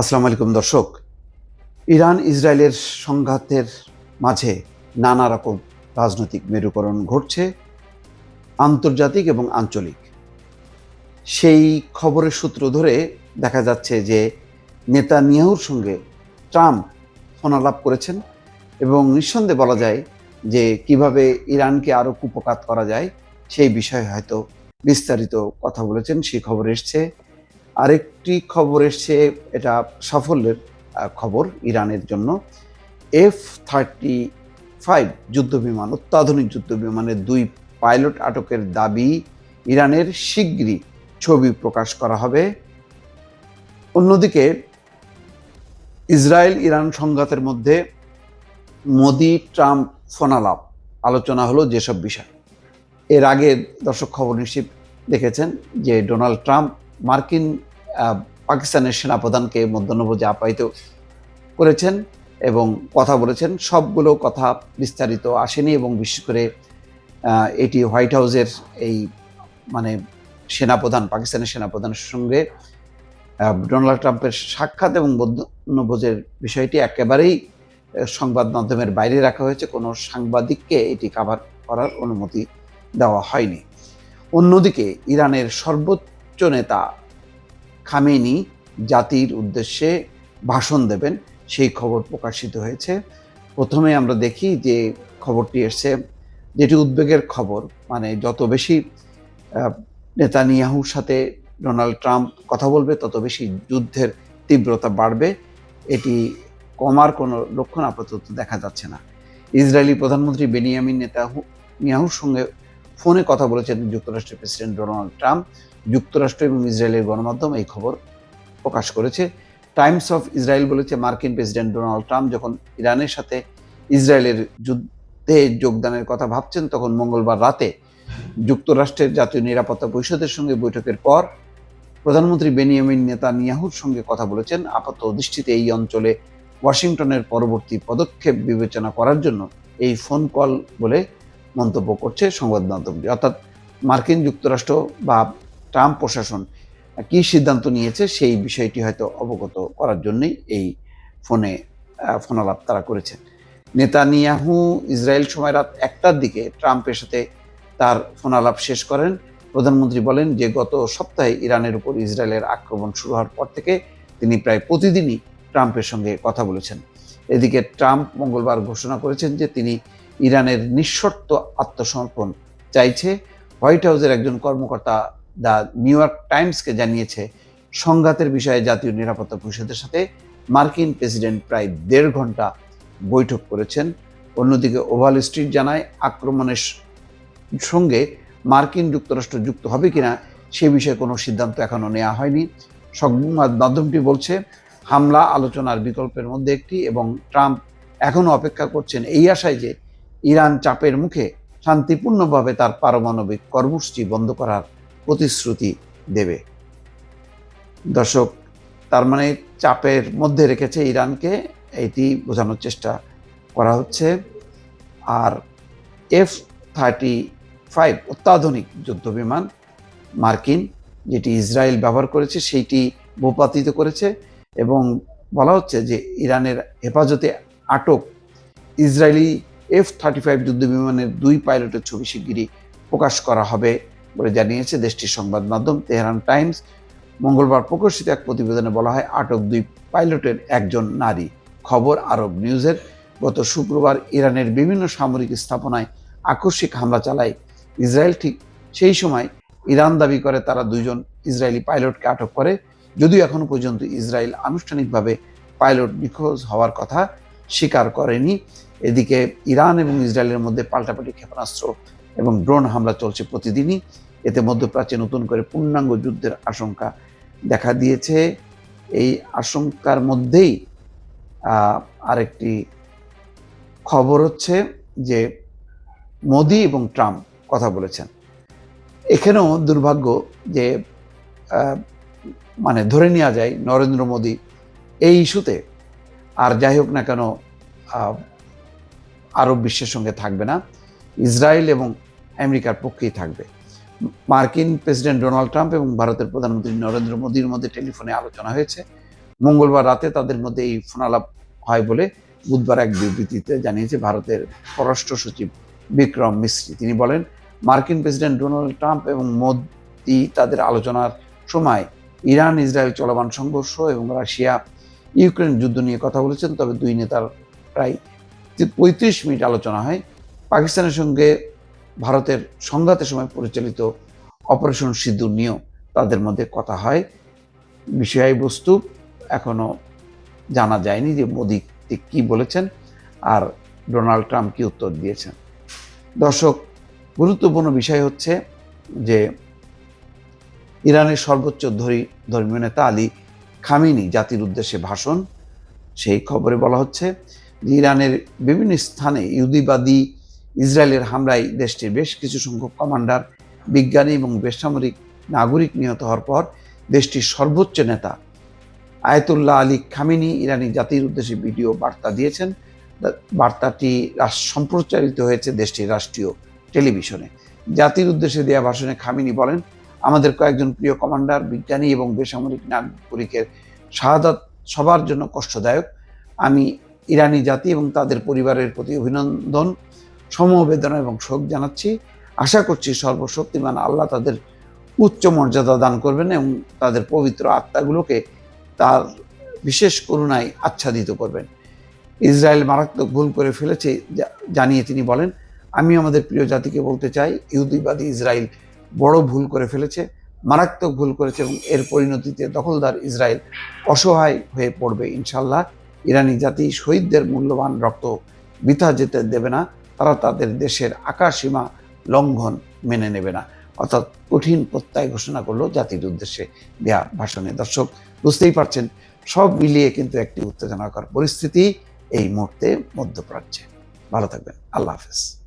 আসসালামু আলাইকুম, দর্শক। ইরান, ইসরায়েলের সংঘাতের মাঝে নানা রকম রাজনৈতিক মেরুকরণ ঘটছে, আন্তর্জাতিক এবং আঞ্চলিক। সেই খবরের সূত্র ধরে দেখা যাচ্ছে যে নেতানিয়াহুর সঙ্গে ট্রাম্প ফোনালাপ করেছেন এবং নিঃসন্দেহে বলা যায় যে কীভাবে ইরানকে আরও কুপকাত করা যায় সেই বিষয়ে হয়তো বিস্তারিত কথা বলেছেন, সেই খবর এসছে। আরেকটি খবর এসছে, এটা সাফল্যের খবর ইরানের জন্য। এফ থার্টি ফাইভ যুদ্ধবিমান, অত্যাধুনিক যুদ্ধবিমানের দুই পাইলট আটকের দাবি ইরানের শিগগিরই ছবি প্রকাশ করা হবে। অন্যদিকে ইসরায়েল ইরান সংঘাতের মধ্যে মোদি, ট্রাম্প, ফোনালাপ, আলোচনা হলো যেসব বিষয়। এর আগে দর্শক খবর নিশ্চিত দেখেছেন যে ডোনাল্ড ট্রাম্প মার্কিন পাকিস্তানের সেনাপ্রধানকে মধ্যাহ্নভোজে আপ্যায়িত করেছেন এবং কথা বলেছেন, সবগুলো কথা বিস্তারিত আসেনি এবং বিশেষ করে এটি হোয়াইট হাউসের এই মানে সেনাপ্রধান, পাকিস্তানের সেনাপ্রধানের সঙ্গে ডোনাল্ড ট্রাম্পের সাক্ষাৎ এবং মধ্যাহ্নভোজের বিষয়টি একেবারেই সংবাদ মাধ্যমের বাইরে রাখা হয়েছে। কোনো সাংবাদিককে এটি কাভার করার অনুমতি দেওয়া হয়নি। অন্যদিকে, ইরানের সর্বোচ্চ নেতা খামেনি জাতির উদ্দেশ্যে ভাষণ দেবেন, সেই খবর প্রকাশিত হয়েছে। প্রথমে আমরা দেখি যে খবরটি এসছে, যেটি উদ্বেগের খবর মানে যত বেশি নেতানিয়াহুর সাথে ডোনাল্ড ট্রাম্প কথা বলবে, তত বেশি যুদ্ধের তীব্রতা বাড়বে। এটি কমার কোনো লক্ষণ আপাতত দেখা যাচ্ছে না। ইসরায়েলি প্রধানমন্ত্রী বেনিয়ামিন নেতাহু, নিয়াহুর সঙ্গে ফোনে কথা বলেছেন যুক্তরাষ্ট্রের প্রেসিডেন্ট ডোনাল্ড ট্রাম্প। যুক্তরাষ্ট্র এবং ইসরায়েলের গণমাধ্যম এই খবর প্রকাশ করেছে। টাইমস অফ ইসরায়েল বলেছে মার্কিন প্রেসিডেন্ট ডোনাল্ড ট্রাম্প যখন ইরানের সাথে ইসরায়েলের যুদ্ধে যোগদানের কথা ভাবছেন, তখন মঙ্গলবার রাতে যুক্তরাষ্ট্রের জাতীয় নিরাপত্তা পরিষদের সঙ্গে বৈঠকের পর প্রধানমন্ত্রী বেনিয়ামিন নেতানিয়াহুর সঙ্গে কথা বলেছেন। আপাত দৃষ্টিতে এই অঞ্চলে ওয়াশিংটনের পরবর্তী পদক্ষেপ বিবেচনা করার জন্য এই ফোন কল বলে মন্তব্য করছে সংবাদ মাধ্যমটি। অর্থাৎ মার্কিন যুক্তরাষ্ট্র বা ট্রাম্প প্রশাসন কী সিদ্ধান্ত নিয়েছে সেই বিষয়টি হয়তো অবগত করার জন্যই এই ফোনে ফোনালাপ তারা করেছেন। নেতানিয়াহু ইসরায়েল সময় রাত একটার দিকে ট্রাম্পের সাথে তার ফোনালাপ শেষ করেন। প্রধানমন্ত্রী বলেন যে, গত সপ্তাহে ইরানের উপর ইসরায়েলের আক্রমণ শুরু হওয়ার পর থেকে তিনি প্রায় প্রতিদিনই ট্রাম্পের সঙ্গে কথা বলেছেন। এদিকে ট্রাম্প মঙ্গলবার ঘোষণা করেছেন যে, তিনি ইরানের নিঃশর্ত আত্মসমর্পণ চাইছে। হোয়াইট হাউসের একজন কর্মকর্তা দ্য নিউ ইয়র্ক টাইমসকে জানিয়েছে, সংঘাতের বিষয়ে জাতীয় নিরাপত্তা পরিষদের সাথে মার্কিন প্রেসিডেন্ট প্রায় দেড় ঘণ্টা বৈঠক করেছেন। অন্যদিকে ওভাল স্ট্রিট জানায়, আক্রমণের সঙ্গে মার্কিন যুক্তরাষ্ট্র যুক্ত হবে কিনা সে বিষয়ে কোনো সিদ্ধান্ত এখনও নেওয়া হয়নি। সংবাদ মাধ্যমটি বলছে, হামলা, আলোচনার বিকল্পের মধ্যে একটি এবং ট্রাম্প এখনও অপেক্ষা করছেন এই আশায় যে ইরান চাপের মুখে শান্তিপূর্ণভাবে তার পারমাণবিক কর্মসূচি বন্ধ করার প্রতিশ্রুতি দেবে। দর্শক, তার মানে চাপের মধ্যে রেখেছে ইরানকে, এটি বোঝানোর চেষ্টা করা হচ্ছে। আর এফ থার্টি ফাইভ অত্যাধুনিক যুদ্ধবিমান, মার্কিন, যেটি ইসরায়েল ব্যবহার করেছে, সেইটি ভূপাতিত করেছে এবং বলা হচ্ছে যে ইরানের হেফাজতে আটক ইসরায়েলি এফ থার্টি ফাইভ যুদ্ধবিমানের দুই পাইলটের ছবি শিগগিরই প্রকাশ করা হবে বলে জানিয়েছে দেশটির সংবাদ মাধ্যম তেহরান টাইমস। মঙ্গলবার প্রকাশিত এক প্রতিবেদনে বলা হয় আটক দুই পাইলটের একজন নারী। খবর আরব নিউজের। গত শুক্রবার ইরানের বিভিন্ন সামরিক স্থাপনায় আকস্মিক হামলা চালায় ইসরায়েল। ঠিক সেই সময় ইরান দাবি করে তারা দুইজন ইসরায়েলি পাইলটকে আটক করে। যদিও এখনও পর্যন্ত ইসরায়েল আনুষ্ঠানিকভাবে পাইলট নিখোঁজ হওয়ার কথা স্বীকার করেনি। এদিকে ইরান এবং ইসরায়েলের মধ্যে পাল্টাপাল্টি ক্ষেপণাস্ত্র এবং ড্রোন হামলা চলছে প্রতিদিনই। এতে মধ্যপ্রাচ্যে নতুন করে পূর্ণাঙ্গ যুদ্ধের আশঙ্কা দেখা দিয়েছে। এই আশঙ্কার মধ্যেই আরেকটি খবর হচ্ছে যে মোদি এবং ট্রাম্প কথা বলেছেন। এখানেও দুর্ভাগ্য যে মানে ধরে নেওয়া যায় নরেন্দ্র মোদী এই ইস্যুতে। আর যাই হোক না কেন আরব বিশ্বের সঙ্গে থাকবে না, ইসরায়েল এবং আমেরিকার পক্ষেই থাকবে। মার্কিন প্রেসিডেন্ট ডোনাল্ড ট্রাম্প এবং ভারতের প্রধানমন্ত্রী নরেন্দ্র মোদীর মধ্যে টেলিফোনে আলোচনা হয়েছে। মঙ্গলবার রাতে তাদের মধ্যে এই ফোনালাপ হয় বলে বুধবার এক বিবৃতিতে জানিয়েছে ভারতের পররাষ্ট্র সচিব বিক্রম মিশ্রি। তিনি বলেন, মার্কিন প্রেসিডেন্ট ডোনাল্ড ট্রাম্প এবং মোদি তাদের আলোচনার সময় ইরান ইসরায়েল চলমান সংঘর্ষ এবং রাশিয়া ইউক্রেন যুদ্ধ নিয়ে কথা বলেছেন, তবে দুই নেতার প্রায় পঁয়ত্রিশ মিনিট আলোচনা হয়, পাকিস্তানের সঙ্গে ভারতের সংঘাতের সময় পরিচালিত অপারেশন সিঁদুর নিয়েও তাদের মধ্যে কথা হয়। বিষয়বস্তু এখনও জানা যায়নি যে মোদি ঠিক কি বলেছেন আর ডোনাল্ড ট্রাম্প কী উত্তর দিয়েছেন। দর্শক, গুরুত্বপূর্ণ বিষয় হচ্ছে যে ইরানের সর্বোচ্চ ধরি ধর্মীয় নেতা আলী খামিনি জাতির উদ্দেশ্যে ভাষণ, সেই খবরে বলা হচ্ছে ইরানের বিভিন্ন স্থানে ইহুদিবাদী ইসরায়েলের হামলায় দেশটির বেশ কিছু সংখ্যক কমান্ডার, বিজ্ঞানী এবং বেসামরিক নাগরিক নিহত হওয়ার পর দেশটির সর্বোচ্চ নেতা আয়তুল্লাহ আলী খামিনি ইরানি জাতির উদ্দেশ্যে ভিডিও বার্তা দিয়েছেন। বার্তাটি সম্প্রচারিত হয়েছে দেশটির রাষ্ট্রীয় টেলিভিশনে। জাতির উদ্দেশ্যে দেওয়া ভাষণে খামিনি বলেন, আমাদের কয়েকজন প্রিয় কমান্ডার, বিজ্ঞানী এবং বেসামরিক নাগরিকের শাহাদাত সবার জন্য কষ্টদায়ক। আমি ইরানি জাতি এবং তাদের পরিবারের প্রতি অভিনন্দন, সমবেদনা এবং শোক জানাচ্ছি। আশা করছি সর্বশক্তিমান আল্লাহ তাদের উচ্চ মর্যাদা দান করবেন এবং তাদের পবিত্র আত্মাগুলোকে তার বিশেষ করুণায় আচ্ছাদিত করবেন। ইসরায়েল মারাত্মক ভুল করে ফেলেছে জানিয়ে তিনি বলেন, আমি আমাদের প্রিয় জাতিকে বলতে চাই, ইহুদিবাদী ইসরায়েল বড় ভুল করে ফেলেছে, মারাত্মক ভুল করেছে এবং এর পরিণতিতে দখলদার ইসরায়েল অসহায় হয়ে পড়বে ইনশাল্লাহ ইরানি জাতি শহীদদের মূল্যবান রক্ত বৃথা যেতে দেবে না, তারা তাদের দেশের আকাশসীমা লঙ্ঘন মেনে নেবে না। অর্থাৎ কঠিন প্রত্যয় ঘোষণা করল জাতির উদ্দেশ্যে দেয়া ভাষণে। দর্শক, বুঝতেই পারছেন, সব মিলিয়ে কিন্তু একটি উত্তেজনাকর পরিস্থিতি এই মুহূর্তে মধ্যপ্রাচ্যে। ভালো থাকবেন। আল্লাহ হাফেজ।